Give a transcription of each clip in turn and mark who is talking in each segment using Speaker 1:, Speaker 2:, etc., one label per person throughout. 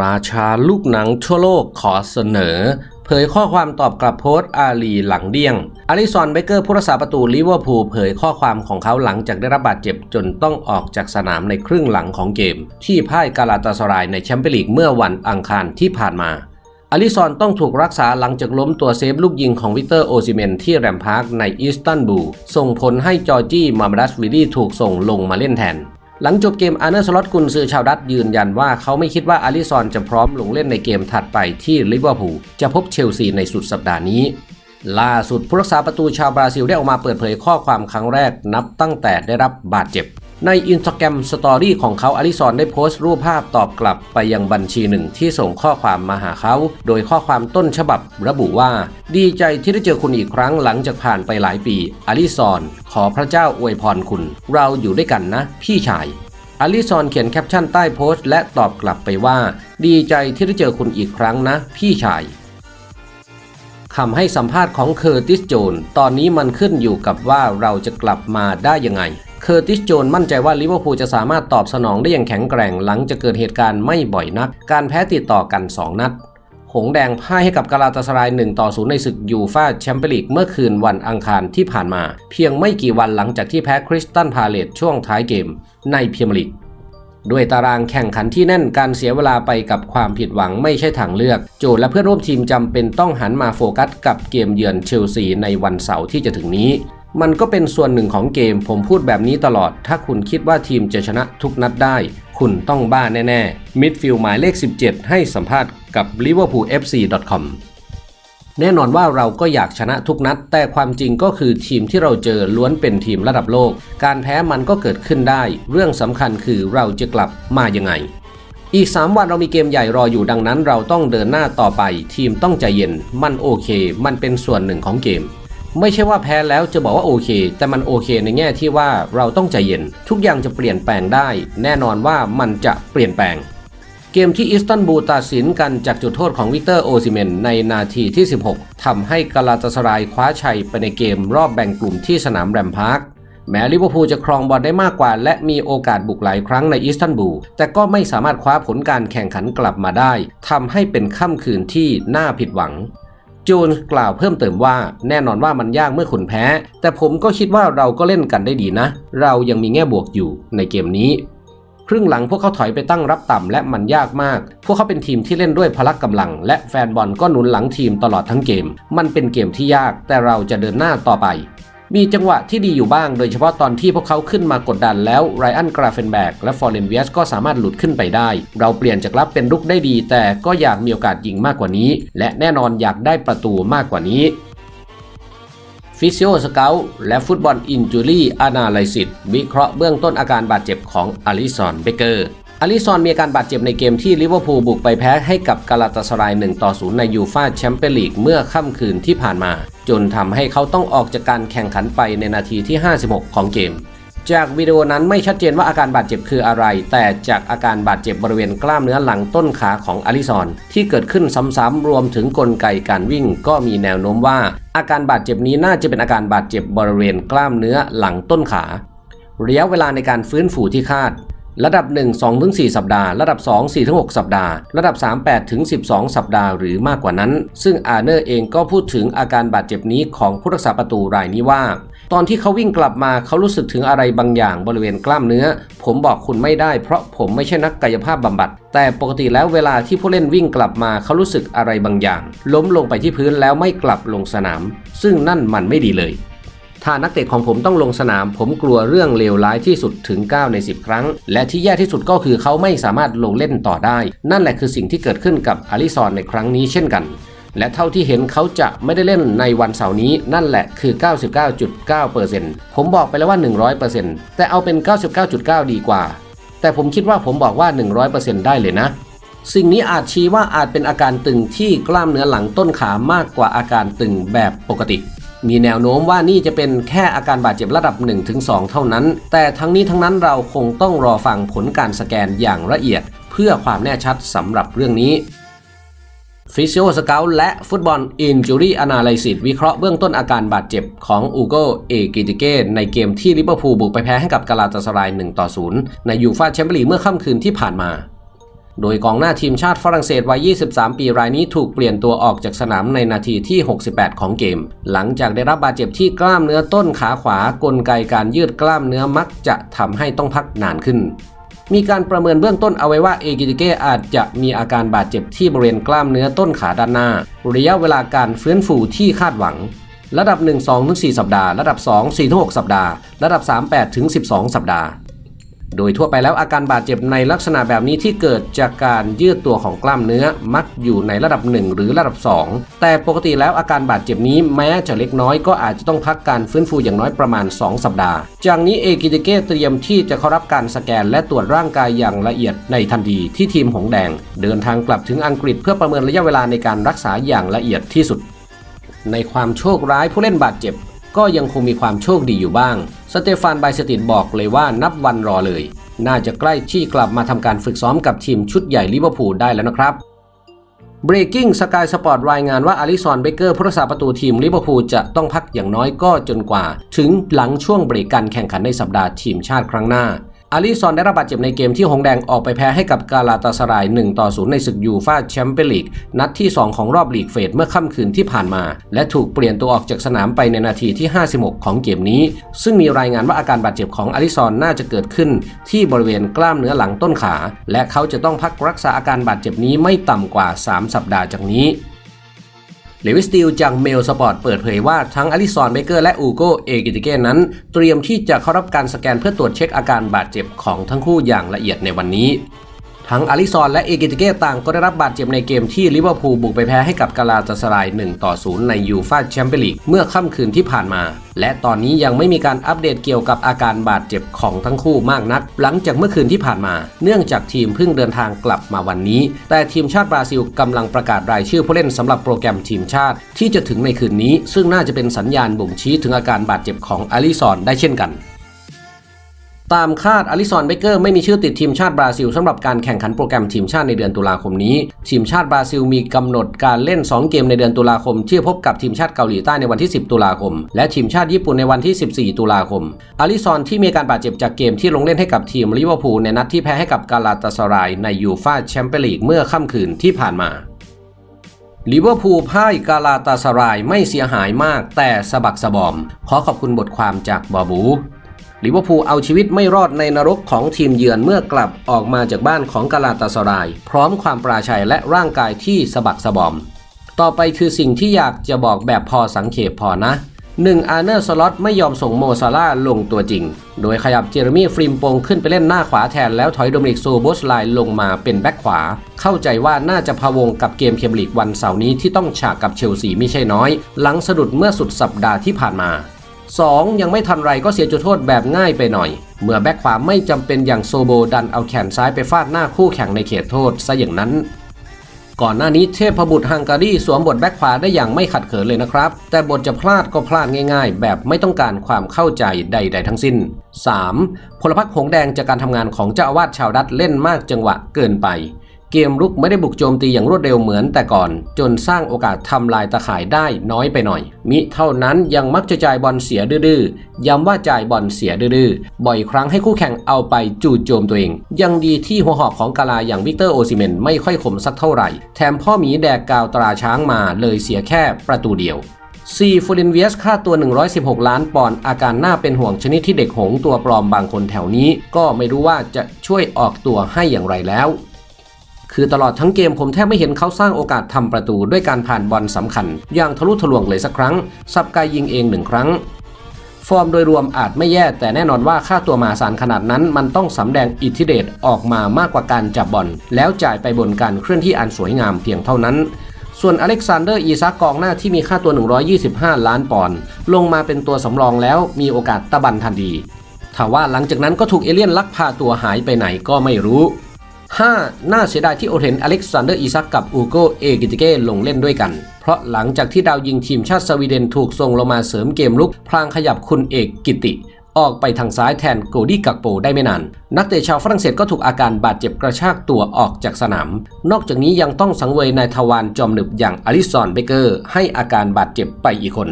Speaker 1: ราชาลูกหนังทั่วโลกขอเสนอ เผยข้อความตอบกลับโพสต์อาลีหลังเดี้ยง อาริซอนเบเกอร์ผู้รักษาประตูลิเวอร์พูลเผยข้อความของเขาหลังจากได้รับบาดเจ็บจนต้องออกจากสนามในครึ่งหลังของเกม ที่พ่ายกาลาตาสรายในแชมเปี้ยนลีกเมื่อวันอังคารที่ผ่านมาอาริซอนต้องถูกรักษาหลังจากล้มตัวเซฟลูกยิงของวิเตอร์โอซิเมนที่แรมพาร์คในอิสตันบูลส่งผลให้จอร์จี้มามาดัสวิลลี่ถูกส่งลงมาเล่นแทน หลังจบเกมอาร์เนอร์สล็อตกุนซือชาวดัตยืนยันว่าเขาไม่คิดว่าอาริซอนจะพร้อมลงเล่นในเกมถัดไปที่ลิเวอร์พูลจะพบเชลซีในสุดสัปดาห์นี้ ล่าสุดผู้รักษาประตูชาวบราซิลได้ออกมาเปิดเผยข้อความครั้งแรกนับตั้งแต่ได้รับบาดเจ็บ ในอินสตาแกรมสตอรี่ของเขาอลิซอนได้โพสต์รูปภาพตอบกลับไปยังบัญชีหนึ่งที่ส่งข้อความมาหาเขา โดยข้อความต้นฉบับระบุว่า ดีใจที่ได้เจอคุณอีกครั้งหลังจากผ่านไปหลายปี อลิซอน ขอพระเจ้าอวยพรคุณ เราอยู่ด้วยกันนะ พี่ชายอลิซอนเขียนแคปชั่นใต้โพสต์และตอบกลับไปว่า ดีใจที่ได้เจอคุณอีกครั้งนะ พี่ชายคำให้สัมภาษณ์ของเคอร์ติสโจน ตอนนี้มันขึ้นอยู่กับว่าเราจะกลับมาได้ยังไง เคอร์ติสโจนมั่นใจว่าลิเวอร์พูลจะสามารถตอบสนองได้อย่างแข็งแกร่งหลังจะเกิดเหตุการณ์ไม่บ่อยนัก การแพ้ติดต่อกัน 2 นัด หงแดงพ่ายให้กับกาลาตาสราย1ต่อ0ในศึกยูฟาแชมเปี้ยนลีกเมื่อคืนวันอังคารที่ผ่านมา เพียงไม่กี่วันหลังจากที่แพ้คริสตันพาเลตช่วงท้ายเกมในพรีเมียร์ลีกด้วยตารางแข่งขันที่แน่นการเสียเวลาไปกับความผิดหวังไม่ใช่ทางเลือก โจและเพื่อนร่วมทีมจำเป็นต้องหันมาโฟกัสกับเกมเยือนเชลซีในวันเสาร์ที่จะถึงนี้ มันก็เป็นส่วนหนึ่งของเกม ผมพูดแบบนี้ตลอด ถ้าคุณคิดว่าทีมจะชนะทุกนัดได้ คุณต้องบ้าแน่ๆมิดฟิลหมายเลข 17 ให้สัมภาษณ์กับ liverpoolfc.com แน่นอนว่าเราก็อยากชนะทุกนัด แต่ความจริงก็คือทีมที่เราเจอล้วนเป็นทีมระดับโลก การแพ้มันก็เกิดขึ้นได้ เรื่องสำคัญคือเราจะกลับมายังไง อีก 3 วันเรามีเกมใหญ่รออยู่ดังนั้น เราต้องเดินหน้าต่อไป ทีมต้องใจเย็น มันโอเค มันเป็นส่วนหนึ่งของเกม ไม่ใช่ว่าแพ้แล้วจะบอกว่าโอเค แต่มันโอเคในแง่ที่ว่าเราต้องใจเย็น ทุกอย่างจะเปลี่ยนแปลงได้ แน่นอนว่ามันจะเปลี่ยนแปลง เกมที่อิสตันบูลตัดสินกันจากจุดโทษของวิกเตอร์โอซิเมนในนาทีที่ 16ทำให้กาลาตาสรายคว้าชัยไปในเกมรอบแบ่งกลุ่มที่สนามแรมพาร์คแม้ลิเวอร์พูลจะครองบอลได้มากกว่า และมีโอกาสบุกหลายครั้งในอิสตันบูล แต่ก็ไม่สามารถคว้าผลการแข่งขันกลับมาได้ทำให้เป็นค่ำคืนที่น่าผิดหวัง จูนกล่าวเพิ่มเติมว่า แน่นอนว่ามันยากเมื่อคุณแพ้ แต่ผมก็คิดว่าเราก็เล่นกันได้ดีนะ เรายังมีแง่บวกอยู่ในเกมนี้ครึ่งหลังพวกเขาถอยไปตั้งรับต่ำและมันยากมาก พวกเขาเป็นทีมที่เล่นด้วยพละกำลัง และแฟนบอลก็หนุนหลังทีมตลอดทั้งเกม มันเป็นเกมที่ยากแต่เราจะเดินหน้าต่อไป มีจังหวะที่ดีอยู่บ้าง โดยเฉพาะตอนที่พวกเขาขึ้นมากดดันแล้วไรอันกราเฟนแบกและฟอร์เรนเวียสก็สามารถหลุดขึ้นไปได้ เราเปลี่ยนจากรับเป็นรุกได้ดี แต่ก็อยากมีโอกาสยิงมากกว่านี้ และแน่นอนอยากได้ประตูมากกว่านี้ฟิสิโอสเกลและฟุตบอลอินจูรี่อนาลิซิสวิเคราะห์เบื้องต้นอาการบาดเจ็บของอลิซอนเบเกอร์อลิซอนมีอาการบาดเจ็บในเกมที่ลิเวอร์พูลบุกไปแพ้ให้กับกาลาตาสราย1ต่อ0ในยูฟาแชมเปี้ยนลีกเมื่อค่ำคืนที่ผ่านมา จนทำให้เขาต้องออกจากการแข่งขันไปในนาทีที่ 56 ของเกม จากวิดีโอนั้นไม่ชัดเจนว่าอาการบาดเจ็บคืออะไร แต่จากอาการบาดเจ็บบริเวณกล้ามเนื้อหลังต้นขาของอลิซอน ที่เกิดขึ้นซ้ำๆรวมถึงกลไกการวิ่ง ก็มีแนวโน้มว่า อาการบาดเจ็บนี้น่าจะเป็นอาการบาดเจ็บบริเวณกล้ามเนื้อหลังต้นขาระยะเวลาในการฟื้นฟูที่คาด ระดับ 1 2ถึง4สัปดาห์ ระดับ 2 4ถึง6สัปดาห์ ระดับ 3 8ถึง12 สัปดาห์หรือมากกว่านั้น ซึ่งอาร์เนอร์เองก็พูดถึงอาการบาดเจ็บนี้ของผู้รักษาประตูรายนี้ว่า ตอนที่เขาวิ่งกลับมาเขารู้สึกถึงอะไรบางอย่างบริเวณกล้ามเนื้อ ผมบอกคุณไม่ได้เพราะผมไม่ใช่นักกายภาพบำบัด แต่ปกติแล้วเวลาที่ผู้เล่นวิ่งกลับมาเขารู้สึกอะไรบางอย่าง ล้มลงไปที่พื้นแล้วไม่กลับลงสนาม ซึ่งนั่นมันไม่ดีเลย ถ้านักเตะของผมต้องลงสนาม ผมกลัวเรื่องเลวร้ายที่สุดถึง 9 ใน 10 ครั้ง และที่แย่ที่สุดก็คือเขาไม่สามารถลงเล่นต่อได้ นั่นแหละคือสิ่งที่เกิดขึ้นกับอาริซอนในครั้งนี้เช่นกัน และเท่าที่เห็นเขาจะไม่ได้เล่นในวันเสาร์นี้ นั่นแหละคือ 99.9%ผมบอกไปแล้วว่า 100%แต่เอาเป็น 99.9 ดีกว่า แต่ผมคิดว่าผมบอกว่า 100%ได้เลยนะสิ่งนี้อาจชี้ว่าอาจเป็นอาการตึงที่กล้ามเนื้อหลังต้นขามากกว่าอาการตึงแบบปกติ มีแนวโน้มว่านี่จะเป็นแค่อาการบาดเจ็บระดับ 1-2 เท่านั้น แต่ทั้งนี้ทั้งนั้นเราคงต้องรอฟังผลการสแกนอย่างละเอียด เพื่อความแน่ชัดสำหรับเรื่องนี้ฟิสิโอสเกลและฟุตบอลอินจูรี่อนาลิซิสวิเคราะห์เบื้องต้นอาการบาดเจ็บของอูโกเอกิติเกในเกมที่ลิเวอร์พูลบุกไปแพ้ให้กับกาลาตาสราย1ต่อ0ในยูฟาแชมเปี้ยนลีกเมื่อค่ำคืนที่ผ่านมา โดยกองหน้าทีมชาติฝรั่งเศสวัย 23 ปีรายนี้ถูกเปลี่ยนตัวออกจากสนามในนาทีที่ 68 ของเกม หลังจากได้รับบาดเจ็บที่กล้ามเนื้อต้นขาขวากลไกการยืดกล้ามเนื้อมักจะทำให้ต้องพักนานขึ้น มีการประเมินเบื้องต้นเอาไว้ว่าเอกิติเกอาจจะมีอาการบาดเจ็บที่บริเวณกล้ามเนื้อต้นขาด้านหน้า ระยะเวลาการฟื้นฟูที่คาดหวัง ระดับ 1 2 4 สัปดาห์ ระดับ 2 4 6 สัปดาห์ ระดับ 3 8 12 สัปดาห์ โดยทั่วไปแล้วอาการบาดเจ็บในลักษณะแบบนี้ที่เกิดจากการยืดตัวของกล้ามเนื้อมักอยู่ในระดับ 1 หรือระดับ 2 แต่ปกติแล้วอาการบาดเจ็บนี้แม้จะเล็กน้อยก็อาจจะต้องพักการฟื้นฟูอย่างน้อยประมาณ 2 สัปดาห์ จากนี้เอกิติเกเตรียมที่จะเข้ารับการสแกนและตรวจร่างกายอย่างละเอียดในทันทีที่ทีมหงแดง เดินทางกลับถึงอังกฤษเพื่อประเมินระยะเวลาในการรักษาอย่างละเอียดที่สุด ในความโชคร้ายผู้เล่นบาดเจ็บ ก็ยังคงมีความโชคดีอยู่บ้าง สเตฟานไบสตินบอกเลยว่านับวันรอเลย น่าจะใกล้ที่กลับมาทำการฝึกซ้อมกับทีมชุดใหญ่ลิเวอร์พูลได้แล้วนะครับ Breaking Sky Sport รายงานว่าอาริซอนเบเกอร์ผู้รักษาประตูทีมลิเวอร์พูลจะต้องพักอย่างน้อยก็จนกว่า ถึงหลังช่วงเบรกการแข่งขันในสัปดาห์ทีมชาติครั้งหน้า อาริซอนได้รับบาดเจ็บในเกมที่หงแดงออกไปแพ้ให้กับกาลาตาสราย 1 ต่อ 0 ในศึกยูฟาแชมเปี้ยนลีก นัดที่ 2 ของรอบลีกเฟสเมื่อค่ำคืนที่ผ่านมา และถูกเปลี่ยนตัวออกจากสนามไปในนาทีที่ 56 ของเกมนี้ ซึ่งมีรายงานว่าอาการบาดเจ็บของอาริซอนน่าจะเกิดขึ้น ที่บริเวณกล้ามเนื้อหลังต้นขา และเขาจะต้องพักรักษาอาการบาดเจ็บนี้ไม่ต่ำกว่า 3 สัปดาห์จากนี้ เลวิสติลจากเมลสปอร์ตเปิดเผยว่าทั้งอลิซอนเบเกอร์และอูโกเอกิติเกนั้น เตรียมที่จะเข้ารับการสแกนเพื่อตรวจเช็คอาการบาดเจ็บของทั้งคู่อย่างละเอียดในวันนี้ ทั้งอลิซอนและเอกิติเกต่างก็ได้รับบาดเจ็บในเกมที่ลิเวอร์พูลบุกไปแพ้ให้กับกาลาตาสราย1ต่อ0ในยูฟาแชมเปี้ยนลีกเมื่อค่ำคืนที่ผ่านมา และตอนนี้ยังไม่มีการอัปเดตเกี่ยวกับอาการบาดเจ็บของทั้งคู่มากนัก หลังจากเมื่อคืนที่ผ่านมา เนื่องจากทีมเพิ่งเดินทางกลับมาวันนี้ แต่ทีมชาติบราซิลกำลังประกาศรายชื่อผู้เล่นสำหรับโปรแกรมทีมชาติ ที่จะถึงในคืนนี้ ซึ่งน่าจะเป็นสัญญาณบ่งชี้ถึงอาการบาดเจ็บของอาริซอนได้เช่นกัน ตามคาดอลิซอนเบเกอร์ไม่มีชื่อติดทีมชาติบราซิลสำหรับการแข่งขันโปรแกรมทีมชาติในเดือนตุลาคมนี้ ทีมชาติบราซิลมีกำหนดการเล่น 2 เกมในเดือนตุลาคม ที่พบกับทีมชาติเกาหลีใต้ในวันที่ 10 ตุลาคม และทีมชาติญี่ปุ่นในวันที่ 14 ตุลาคมอลิซอนที่มีการบาดเจ็บจากเกมที่ลงเล่นให้กับทีมลิเวอร์พูลในนัดที่แพ้ให้กับกาลาตาสรายในยูฟาแชมเปี้ยนลีกเมื่อค่ำคืนที่ผ่านมาลิเวอร์พูลพ่ายกาลาตาสรายไม่เสียหายมากแต่สะบักสะบอม ขอขอบคุณบทความจากบอบู ลิเวอร์พูลเอาชีวิตไม่รอดในนรกของทีมเยือนเมื่อกลับออกมาจากบ้านของกาลาตาสราย พร้อมความปราชัยและร่างกายที่สะบักสะบอม ต่อไปคือสิ่งที่อยากจะบอกแบบพอสังเขปพอนะ 1. อาร์เนอร์สล็อตไม่ยอมส่งโมซาร่าลงตัวจริง โดยขยับเจอร์มี่ฟริมปงขึ้นไปเล่นหน้าขวาแทนแล้วถอยโดมินิกโซโบสไลน์ลงมาเป็นแบ็คขวา เข้าใจว่าน่าจะพะวงกับเกมเคมลีกวันเสาร์นี้ที่ต้องฉากกับเชลซีไม่ใช่น้อย หลังสะดุดเมื่อสุดสัปดาห์ที่ผ่านมา 2. ยังไม่ทันไรก็เสียจุดโทษแบบง่ายไปหน่อย เมื่อแบ็คขวาไม่จำเป็นอย่างโซโบดันเอาแขนซ้ายไปฟาดหน้าคู่แข่งในเขตโทษซะอย่างนั้น ก่อนหน้านี้เทพบุตรฮังการีสวมบทแบ็คขวาได้อย่างไม่ขัดเขินเลยนะครับ แต่บทจะพลาดก็พลาดง่าย ๆ แบบไม่ต้องการความเข้าใจใด ๆ ทั้งสิ้น 3. พลพรรคหงแดงจากการทำงานของเจ้าอาวาสชาวดัตเล่นมากจังหวะเกินไป เกมรุกไม่ได้บุกโจมตีอย่างรวดเร็วเหมือนแต่ก่อน จนสร้างโอกาสทำลายตะข่ายได้น้อยไปหน่อย มิเท่านั้นยังมักจะจ่ายบอลเสียดื้อๆย้ำว่าจ่ายบอลเสียดื้อๆบ่อยครั้งให้คู่แข่งเอาไปจู่โจมตัวเอง ยังดีที่หัวหอกของกาลาอย่างวิกเตอร์โอซิเมนไม่ค่อยคมสักเท่าไหร่ แถมพ่อหมีแดกกาวตราช้างมาเลยเสียแค่ประตูเดียวซีฟูรินเวียสค่าตัว 116 ล้านปอนด์อาการน่าเป็นห่วงชนิดที่เด็กหงตัวปลอมบางคนแถวนี้ ก็ไม่รู้ว่าจะช่วยออกตัวให้อย่างไรแล้ว คือตลอดทั้งเกมผมแทบไม่เห็นเขาสร้างโอกาสทำประตูด้วยการผ่านบอลสำคัญ อย่างทะลุทะลวงเลยสักครั้ง สับกายยิงเองหนึ่งครั้ง ฟอร์มโดยรวมอาจไม่แย่แต่แน่นอนว่าค่าตัวมาศาลขนาดนั้น มันต้องสำแดงอิทธิเดชออกมามากกว่าการจับบอลแล้วจ่ายไปบนการเคลื่อนที่อันสวยงามเพียงเท่านั้นส่วนอเล็กซานเดอร์อีซักกองหน้าที่มีค่าตัว 125 ล้านปอนด์ลงมาเป็นตัวสำรองแล้วมีโอกาสตะบันทันทีถ้าว่าหลังจากนั้นก็ถูกเอเลี่ยนลักพาตัวหายไปไหนก็ไม่รู้ 5. น่าเสียดายที่โอเห็นอเล็กซานเดอร์อีซักกับอูโกเอกิติเก้ลงเล่นด้วยกัน เพราะหลังจากที่ดาวยิงทีมชาติสวีเดนถูกส่งลงมาเสริมเกมลุก พลางขยับคุณเอกกิติ ออกไปทางซ้ายแทนโกดี้กักโปได้ไม่นาน นักเตะชาวฝรั่งเศสก็ถูกอาการบาดเจ็บกระชากตัวออกจากสนาม นอกจากนี้ยังต้องสังเวยนายทวารจอมหนึบอย่างอลิซอนเบเกอร์ ให้อาการบาดเจ็บไปอีกคน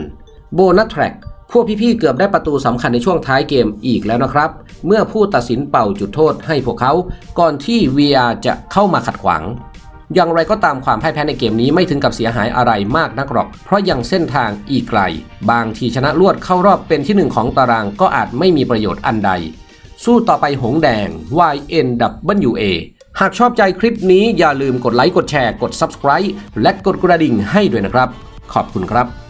Speaker 1: โบนัสแทร็ก พวกพี่ๆเกือบได้ประตูสำคัญในช่วงท้ายเกมอีกแล้วนะครับ เมื่อผู้ตัดสินเป่าจุดโทษให้พวกเขา ก่อนที่ VR จะเข้ามาขัดขวาง อย่างไรก็ตามความพ่ายแพ้ในเกมนี้ไม่ถึงกับเสียหายอะไรมากนักหรอก เพราะยังเส้นทางอีกไกล บางทีชนะรวดเข้ารอบเป็นที่หนึ่งของตารางก็อาจไม่มีประโยชน์อันใด สู้ต่อไปหงแดง YNWA หากชอบใจคลิปนี้อย่าลืมกดไลค์กดแชร์กด Subscribe และกดกระดิ่งให้ด้วยนะครับ ขอบคุณครับ